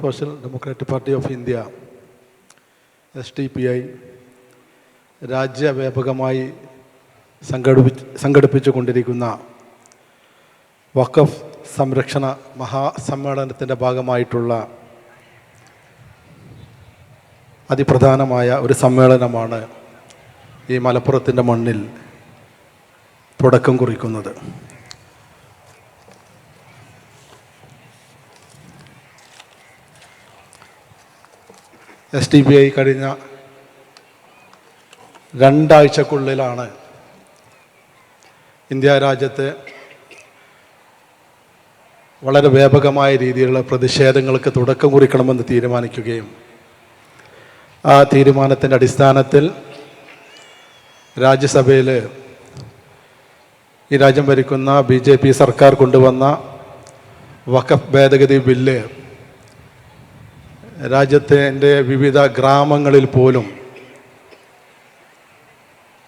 Social democratic party of India S T P I രാജ്യവ്യാപകമായി സംഘടിപ്പിച്ച് സംഘടിപ്പിച്ചു കൊണ്ടിരിക്കുന്ന വഖഫ് സംരക്ഷണ മഹാസമ്മേളനത്തിന്റെ ഭാഗമായിട്ടുള്ള അതിപ്രധാനമായ ഒരു സമ്മേളനമാണ് ഈ മലപ്പുറത്തിന്റെ മണ്ണിൽ തുടക്കം കുറിക്കുന്നത്. എസ് ഡി ബി ഐ കഴിഞ്ഞ രണ്ടാഴ്ചക്കുള്ളിലാണ് ഇന്ത്യ രാജ്യത്തെ വളരെ വ്യാപകമായ രീതിയിലുള്ള പ്രതിഷേധങ്ങൾക്ക് തുടക്കം കുറിക്കണമെന്ന് തീരുമാനിക്കുകയും ആ തീരുമാനത്തിന്റെ അടിസ്ഥാനത്തിൽ രാജ്യസഭയിൽ ഈ രാജ്യം ഭരിക്കുന്ന ബി ജെ പി സർക്കാർ കൊണ്ടുവന്ന വഖഫ് ഭേദഗതി ബില്ല് രാജ്യത്തിന്റെ വിവിധ ഗ്രാമങ്ങളിൽ പോലും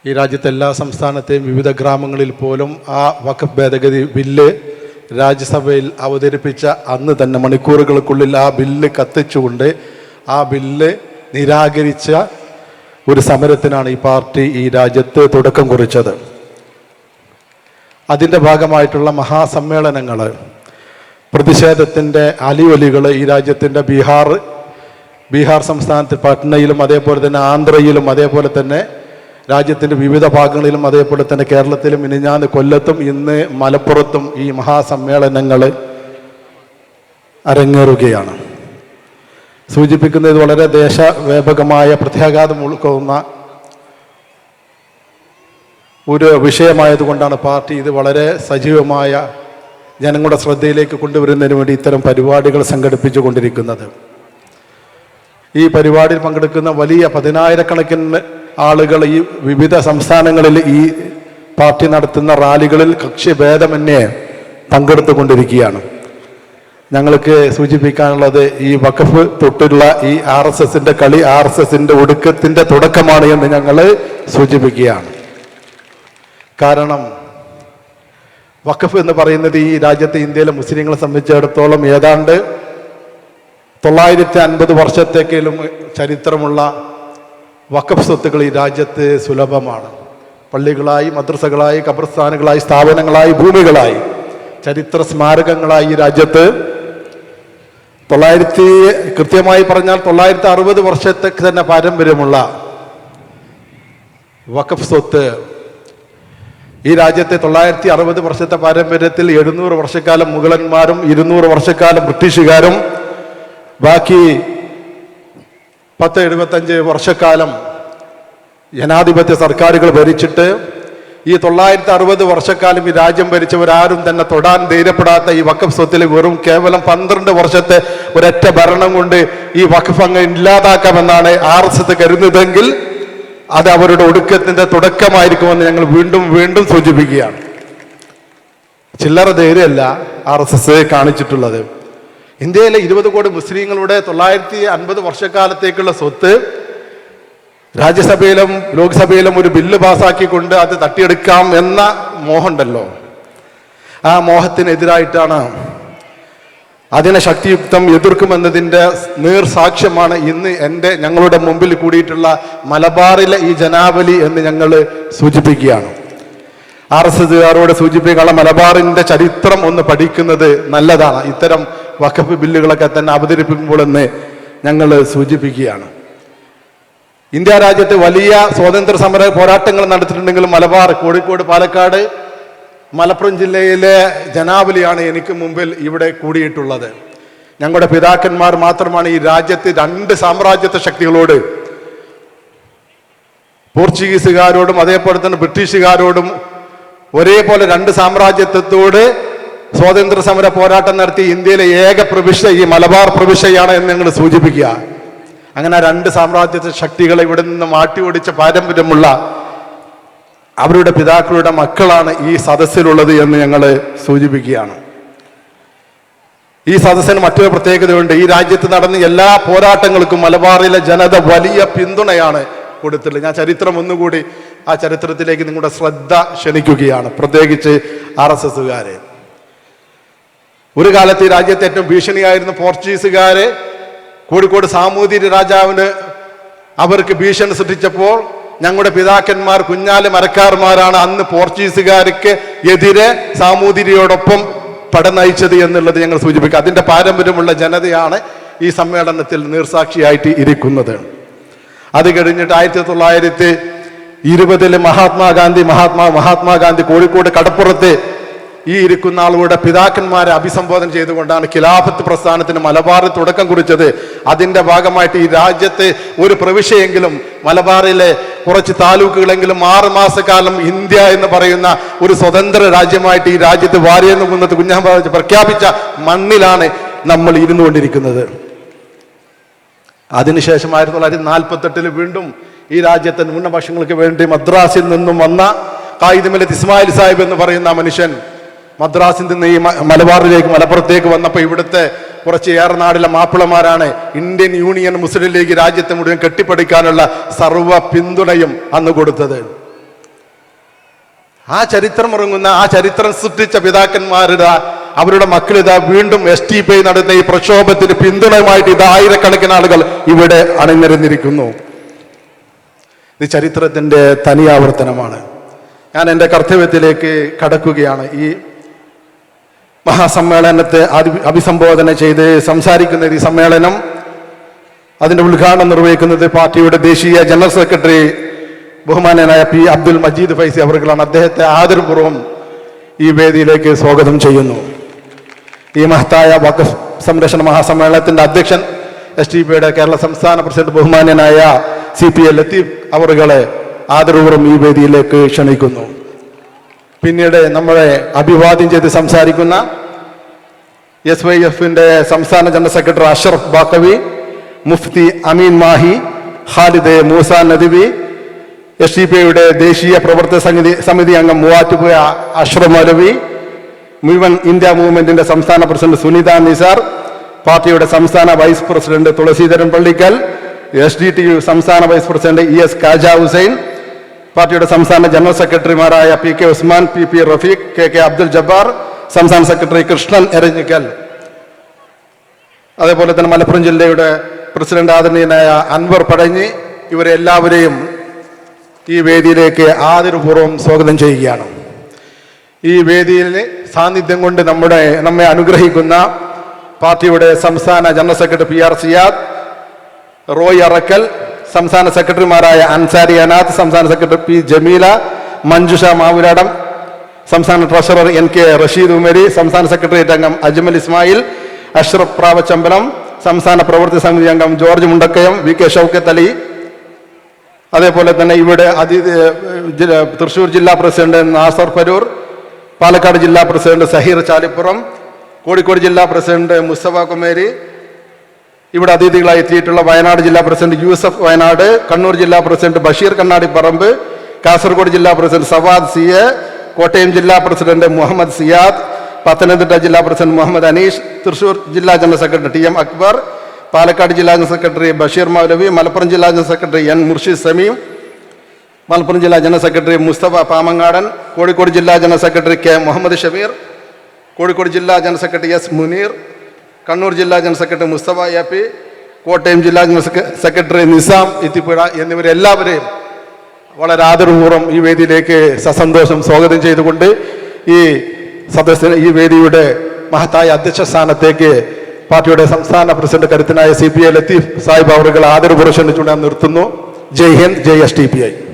ഈ രാജ്യത്തെ എല്ലാ സംസ്ഥാനത്തെയും വിവിധ ഗ്രാമങ്ങളിൽ പോലും ആ വഖഫ് ഭേദഗതി ബില്ല് രാജ്യസഭയിൽ അവതരിപ്പിച്ച അന്ന് തന്നെ മണിക്കൂറുകൾക്കുള്ളിൽ ആ ബില്ല് കത്തിച്ചുകൊണ്ട് ആ ബില്ല് നിരാകരിച്ച ഒരു സമരത്തിനാണ് ഈ പാർട്ടി ഈ രാജ്യത്ത് തുടക്കം കുറിച്ചത്. അതിന്റെ ഭാഗമായിട്ടുള്ള മഹാസമ്മേളനങ്ങൾ പ്രതിഷേധത്തിന്റെ അലിയൊലികൾ ഈ രാജ്യത്തിന്റെ ബീഹാർ ബീഹാർ സംസ്ഥാനത്തിൽ പട്നയിലും അതേപോലെ തന്നെ ആന്ധ്രയിലും അതേപോലെ തന്നെ രാജ്യത്തിന്റെ വിവിധ ഭാഗങ്ങളിലും അതേപോലെ തന്നെ കേരളത്തിലും ഇനി ഞാൻ കൊല്ലത്തും ഇന്ന് മലപ്പുറത്തും ഈ മഹാസമ്മേളനങ്ങൾ അരങ്ങേറുകയാണ്. സൂചിപ്പിക്കുന്നത് വളരെ ദേശവ്യാപകമായ പ്രത്യാഘാതം ഉൾക്കൊള്ളുന്ന ഒരു വിഷയമായതുകൊണ്ടാണ് പാർട്ടി ഇത് വളരെ സജീവമായ ജനങ്ങളുടെ ശ്രദ്ധയിലേക്ക് കൊണ്ടുവരുന്നതിന് വേണ്ടി ഇത്തരം പരിപാടികൾ സംഘടിപ്പിച്ചു കൊണ്ടിരിക്കുന്നത് ഈ പരിപാടിയിൽ പങ്കെടുക്കുന്ന വലിയ പതിനായിരക്കണക്കിന് ആളുകൾ ഈ വിവിധ സംസ്ഥാനങ്ങളിൽ ഈ പാർട്ടി നടത്തുന്ന റാലികളിൽ കക്ഷിഭേദമന്യേ പങ്കെടുത്തുകൊണ്ടിരിക്കുകയാണ്. ഞങ്ങൾക്ക് സൂചിപ്പിക്കാനുള്ളത് ഈ വഖഫ് തൊട്ടുള്ള ഈ ആർ എസ് എസിന്റെ കളി ആർ എസ് എസിന്റെ ഒടുക്കത്തിന്റെ തുടക്കമാണ് എന്ന് ഞങ്ങൾ സൂചിപ്പിക്കുകയാണ്. കാരണം വഖഫ് എന്ന് പറയുന്നത് ഈ രാജ്യത്തെ ഇന്ത്യയിലെ മുസ്ലിങ്ങളെ സംബന്ധിച്ചിടത്തോളം ഏതാണ്ട് തൊള്ളായിരത്തി അൻപത് വർഷത്തേക്കിലും ചരിത്രമുള്ള വക്കഫ് സ്വത്തുക്കൾ ഈ രാജ്യത്ത് സുലഭമാണ്. പള്ളികളായി മദ്രസകളായി കബർസ്ഥാനുകളായി സ്ഥാപനങ്ങളായി ഭൂമികളായി. ചരിത്ര സ്മാരകങ്ങളായി ഈ രാജ്യത്ത്. തൊള്ളായിരത്തി കൃത്യമായി പറഞ്ഞാൽ തൊള്ളായിരത്തി അറുപത് വർഷത്തേക്ക് തന്നെ പാരമ്പര്യമുള്ള വഖഫ് സ്വത്ത് ഈ രാജ്യത്തെ തൊള്ളായിരത്തി അറുപത് വർഷത്തെ പാരമ്പര്യത്തിൽ എഴുന്നൂറ് വർഷക്കാലം മുഗളന്മാരും ഇരുന്നൂറ് വർഷക്കാലം ബ്രിട്ടീഷുകാരും ബാക്കി പത്ത് എഴുപത്തഞ്ച് വർഷക്കാലം ജനാധിപത്യ സർക്കാരുകൾ ഭരിച്ചിട്ട് ഈ തൊള്ളായിരത്തി അറുപത് വർഷക്കാലം ഈ രാജ്യം ഭരിച്ചവരാരും തന്നെ തൊടാൻ ധൈര്യപ്പെടാത്ത ഈ വഖഫ് സ്വത്തിൽ വെറും കേവലം പന്ത്രണ്ട് വർഷത്തെ ഒരൊറ്റ ഭരണം കൊണ്ട് ഈ വഖഫ് അങ്ങ് ഇല്ലാതാക്കാമെന്നാണ് ആർ എസ് എസ് കരുതുന്നതെങ്കിൽ അത് അവരുടെ ഒടുക്കത്തിന്റെ തുടക്കമായിരിക്കുമെന്ന് ഞങ്ങൾ വീണ്ടും വീണ്ടും സൂചിപ്പിക്കുകയാണ്. ചില്ലറ ധൈര്യമല്ല ആർ എസ് എസ് കാണിച്ചിട്ടുള്ളത്. ഇന്ത്യയിലെ ഇരുപത് കോടി മുസ്ലിങ്ങളുടെ തൊള്ളായിരത്തി അൻപത് വർഷക്കാലത്തേക്കുള്ള സ്വത്ത് രാജ്യസഭയിലും ലോക്സഭയിലും ഒരു ബില്ല് പാസ്സാക്കിക്കൊണ്ട് അത് തട്ടിയെടുക്കാം എന്ന മോഹമുണ്ടല്ലോ. ആ മോഹത്തിനെതിരായിട്ടാണ് അതിനെ ശക്തിയുക്തം എതിർക്കുമെന്നതിന്റെ നീർസാക്ഷ്യമാണ് ഇന്ന് എന്റെ ഞങ്ങളുടെ മുമ്പിൽ കൂടിയിട്ടുള്ള മലബാറിലെ ഈ ജനാവലി എന്ന് ഞങ്ങൾ സൂചിപ്പിക്കുകയാണ്. ആർ എസ് എസുകാരോട് സൂചിപ്പിക്കാനുള്ള മലബാറിന്റെ ചരിത്രം ഒന്ന് പഠിക്കുന്നത് നല്ലതാണ്. ഇത്തരം വഖഫ് ബില്ലുകളൊക്കെ തന്നെ അവതരിപ്പിക്കുമ്പോൾ എന്ന് ഞങ്ങൾ സൂചിപ്പിക്കുകയാണ്. ഇന്ത്യ രാജ്യത്ത് വലിയ സ്വാതന്ത്ര്യ സമര പോരാട്ടങ്ങൾ നടത്തിയിട്ടുണ്ടെങ്കിലും മലബാർ കോഴിക്കോട് പാലക്കാട് മലപ്പുറം ജില്ലയിലെ ജനാവലിയാണ് എനിക്ക് മുമ്പിൽ ഇവിടെ കൂടിയിട്ടുള്ളത്. ഞങ്ങളുടെ പിതാക്കന്മാർ മാത്രമാണ് ഈ രാജ്യത്ത് രണ്ട് സാമ്രാജ്യത്വ ശക്തികളോട് പോർച്ചുഗീസുകാരോടും അതേപോലെ തന്നെ ബ്രിട്ടീഷുകാരോടും ഒരേപോലെ രണ്ട് സാമ്രാജ്യത്വത്തോട് സ്വാതന്ത്ര്യ സമര പോരാട്ടം നടത്തി ഇന്ത്യയിലെ ഏക പ്രവിശ്യ ഈ മലബാർ പ്രവിശ്യയാണ് എന്ന് ഞങ്ങൾ സൂചിപ്പിക്കുക. അങ്ങനെ രണ്ട് സാമ്രാജ്യത്വ ശക്തികളെ ഇവിടെ നിന്ന് മാറ്റി ഓടിച്ച പാരമ്പര്യമുള്ള അവരുടെ പിതാക്കളുടെ മക്കളാണ് ഈ സദസ്സിലുള്ളത് എന്ന് ഞങ്ങൾ സൂചിപ്പിക്കുകയാണ്. ഈ സദസ്സിന് മറ്റൊരു പ്രത്യേകതയുണ്ട്. ഈ രാജ്യത്ത് നടന്ന എല്ലാ പോരാട്ടങ്ങൾക്കും മലബാറിലെ ജനത വലിയ പിന്തുണയാണ് കൊടുത്തിട്ടുള്ളത്. ഞാൻ ചരിത്രം ഒന്നുകൂടി ആ ചരിത്രത്തിലേക്ക് നിങ്ങളുടെ ശ്രദ്ധ ക്ഷണിക്കുകയാണ്. പ്രത്യേകിച്ച് ആർ എസ് എസുകാരെ ഒരു കാലത്ത് ഈ രാജ്യത്തെ ഏറ്റവും ഭീഷണിയായിരുന്ന പോർച്ചുഗീസുകാരെ കോഴിക്കോട് സാമൂതിരി രാജാവിന് അവർക്ക് ഭീഷണി സൃഷ്ടിച്ചപ്പോൾ ഞങ്ങളുടെ പിതാക്കന്മാർ കുഞ്ഞാലി മരക്കാർമാരാണ് അന്ന് പോർച്ചുഗീസുകാർക്ക് എതിരെ സാമൂതിരിയോടൊപ്പം പട നയിച്ചത് എന്നുള്ളത് ഞങ്ങൾ സൂചിപ്പിക്കുക അതിന്റെ പാരമ്പര്യമുള്ള ജനതയാണ് ഈ സമ്മേളനത്തിൽ നീർസാക്ഷിയായിട്ട് ഇരിക്കുന്നത്. അത് കഴിഞ്ഞിട്ട് ആയിരത്തി തൊള്ളായിരത്തി ഇരുപതിൽ മഹാത്മാഗാന്ധി മഹാത്മാ മഹാത്മാഗാന്ധി കോഴിക്കോട് കടപ്പുറത്ത് ഈ ഇരിക്കുന്ന ആളുകളുടെ പിതാക്കന്മാരെ അഭിസംബോധന ചെയ്തുകൊണ്ടാണ് ഖിലാഫത്ത് പ്രസ്ഥാനത്തിന് മലബാറിൽ തുടക്കം കുറിച്ചത്. അതിന്റെ ഭാഗമായിട്ട് ഈ രാജ്യത്തെ ഒരു പ്രവിശ്യയെങ്കിലും മലബാറിലെ കുറച്ച് താലൂക്കുകളെങ്കിലും ആറ് മാസക്കാലം ഇന്ത്യ എന്ന് പറയുന്ന ഒരു സ്വതന്ത്ര രാജ്യമായിട്ട് ഈ രാജ്യത്ത് വാരിയെന്ന് കുന്നത്ത് കുഞ്ഞാമ്പാജ് പ്രഖ്യാപിച്ച മണ്ണിലാണ് നമ്മൾ ഇരുന്നുകൊണ്ടിരിക്കുന്നത്. അതിനുശേഷം ആയിരത്തി തൊള്ളായിരത്തി നാൽപ്പത്തെട്ടിൽ വീണ്ടും ഈ രാജ്യത്തെ ന്യൂനപക്ഷങ്ങൾക്ക് വേണ്ടി മദ്രാസിൽ നിന്നും വന്ന കായിദമലത്ത് ഇസ്മായിൽ സാഹിബ് എന്ന് പറയുന്ന മനുഷ്യൻ മദ്രാസിൽ നിന്ന് ഈ മലബാറിലേക്ക് മലപ്പുറത്തേക്ക് വന്നപ്പോൾ ഇവിടുത്തെ കുറച്ച് ഏറെ നാടിലെ മാപ്പിളമാരാണ് ഇന്ത്യൻ യൂണിയൻ മുസ്ലിം ലീഗ് രാജ്യത്തെ മുഴുവൻ കെട്ടിപ്പടിക്കാനുള്ള സർവ പിന്തുണയും അന്ന് കൊടുത്തത്. ആ ചരിത്രം ഇറങ്ങുന്ന ആ ചരിത്രം സൃഷ്ടിച്ച പിതാക്കന്മാരുടെ അവരുടെ മക്കൾ ഇതാ വീണ്ടും എസ് ടി പി നടന്ന ഈ പ്രക്ഷോഭത്തിന് പിന്തുണയുമായിട്ട് ഇത് ആയിരക്കണക്കിന് ആളുകൾ ഇവിടെ അണിനിരന്നിരിക്കുന്നു. ഇത് ചരിത്രത്തിന്റെ തനിയാവർത്തനമാണ് ഞാൻ എന്റെ കർത്തവ്യത്തിലേക്ക് കടക്കുകയാണ്. ഈ മഹാസമ്മേളനത്തെ അഭി- അഭിസംബോധന ചെയ്ത് സംസാരിക്കുന്ന ഈ സമ്മേളനം അതിന്റെ ഉദ്ഘാടനം നിർവഹിക്കുന്നത് പാർട്ടിയുടെ ദേശീയ ജനറൽ സെക്രട്ടറി ബഹുമാനനായ പി അബ്ദുൽ മജീദ് ഫൈസി അവർകളാണ് അദ്ദേഹത്തെ ആദരപൂർവം ഈ വേദിയിലേക്ക് സ്വാഗതം ചെയ്യുന്നു. ഈ മഹത്തായ വഖഫ് സംരക്ഷണ മഹാസമ്മേളനത്തിന്റെ അധ്യക്ഷൻ എസ് ടി പിയുടെ കേരള സംസ്ഥാന പ്രസിഡന്റ് ബഹുമാനനായ സി പി എൽ ലത്തീഫ് അവറുകളെ ആദരപൂർവം ഈ വേദിയിലേക്ക് ക്ഷണിക്കുന്നു. പിന്നീട് നമ്മളെ അഭിവാദ്യം ചെയ്ത് സംസാരിക്കുന്ന എസ് വൈ എഫിന്റെ സംസ്ഥാന general secretary Ashraf Baqavi Mufti Ameen Mahi Khalid Moosa Nadvi S D P ഐയുടെ ദേശീയ പ്രവർത്തക സമിതി സമിതി അംഗം മൂവാറ്റുപുഴ അഷ്റഫ് മൗലവി മുഴുവൻ ഇന്ത്യ മൂവ്മെന്റിന്റെ സംസ്ഥാന പ്രസിഡന്റ് സുനിത നിസാർ പാർട്ടിയുടെ സംസ്ഥാന vice president Thulaseedharan Pallikkal S D T U സംസ്ഥാന vice president E S Kaja Hussain പാർട്ടിയുടെ സംസ്ഥാന ജനറൽ സെക്രട്ടറിമാരായ P K Usman P P Rafeeq K K Abdul Jabbar സംസ്ഥാന സെക്രട്ടറി കൃഷ്ണൻ എരഞ്ഞിക്കൽ. അതേപോലെ തന്നെ മലപ്പുറം ജില്ലയുടെ പ്രസിഡന്റ് ആദരണീയനായ അൻവർ പടഞ്ഞി ഇവരെല്ലാവരെയും ഈ വേദിയിലേക്ക് ആദരപൂർവം സ്വാഗതം ചെയ്യുകയാണ്. ഈ വേദിയിൽ സാന്നിധ്യം കൊണ്ട് നമ്മുടെ നമ്മെ അനുഗ്രഹിക്കുന്ന പാർട്ടിയുടെ സംസ്ഥാന general secretary P R Siyad Roy Arakkal സംസ്ഥാന സെക്രട്ടറിമാരായ അൻസാരി അനാഥ് സംസ്ഥാന സെക്രട്ടറി പി ജമീല മഞ്ജുഷ മാവുരാടം സംസ്ഥാന treasurer N K Rasheed Umari സംസ്ഥാന സെക്രട്ടേറിയറ്റ് അംഗം അജ്മൽ ഇസ്മായിൽ അഷ്റഫ് പ്രാവച്ചമ്പലം സംസ്ഥാന പ്രവൃത്തി സമിതി അംഗം George Mundakkayam V K Shoukath അതേപോലെ തന്നെ ഇവിടെ അതി തൃശ്ശൂർ ജില്ലാ പ്രസിഡന്റ് നാസർ ഫരൂർ പാലക്കാട് ജില്ലാ പ്രസിഡന്റ് സഹീർ ചാലിപ്പുറം കോഴിക്കോട് ജില്ലാ പ്രസിഡന്റ് മുസ്തഫ കുമേരി ഇവിടെ അതിഥികളായി എത്തിയിട്ടുള്ള വയനാട് ജില്ലാ പ്രസിഡന്റ് യൂസഫ് വയനാട് കണ്ണൂർ ജില്ലാ പ്രസിഡന്റ് ബഷീർ കണ്ണാടി പറമ്പ് കാസർഗോഡ് ജില്ലാ പ്രസിഡന്റ് സവാദ് സി കോട്ടയം ജില്ലാ പ്രസിഡന്റ് മുഹമ്മദ് സിയാദ് പത്തനംതിട്ട ജില്ലാ പ്രസിഡന്റ് മുഹമ്മദ് അനീഷ് തൃശൂർ ജില്ലാ general secretary T M Akbar Palakkad ജില്ലാ ജനറൽ സെക്രട്ടറി ബഷീർ മൗലവി മലപ്പുറം ജില്ലാ general secretary N Murshid Sameem Malappuram ജില്ലാ ജനറൽ സെക്രട്ടറി മുസ്തഫ പാമങ്ങാടൻ കോഴിക്കോട് ജില്ലാ general secretary K Muhammad Shameer Kozhikode ജില്ലാ general secretary S Muneer Kannur ജില്ലാ general secretary Mustafa Yappi Kottayam ജില്ലാ general secretary Nizam Ithippuzha എന്നിവരെല്ലാവരെയും വളരെ ആദരപൂർവം ഈ വേദിയിലേക്ക് സസന്തോഷം സ്വാഗതം ചെയ്തുകൊണ്ട് ഈ സദസ്സിന് ഈ വേദിയുടെ മഹത്തായ അധ്യക്ഷ സ്ഥാനത്തേക്ക് പാർട്ടിയുടെ സംസ്ഥാന പ്രസിഡന്റ് കരുത്തനായ C P I Latheef Sahib അവറുകൾ ആദരപൂർവം ക്ഷണിച്ചുകൊണ്ട് ഞാൻ നിർത്തുന്നു. ജയ് ഹിന്ദ് ജയ് എസ് ടി പി ഐ.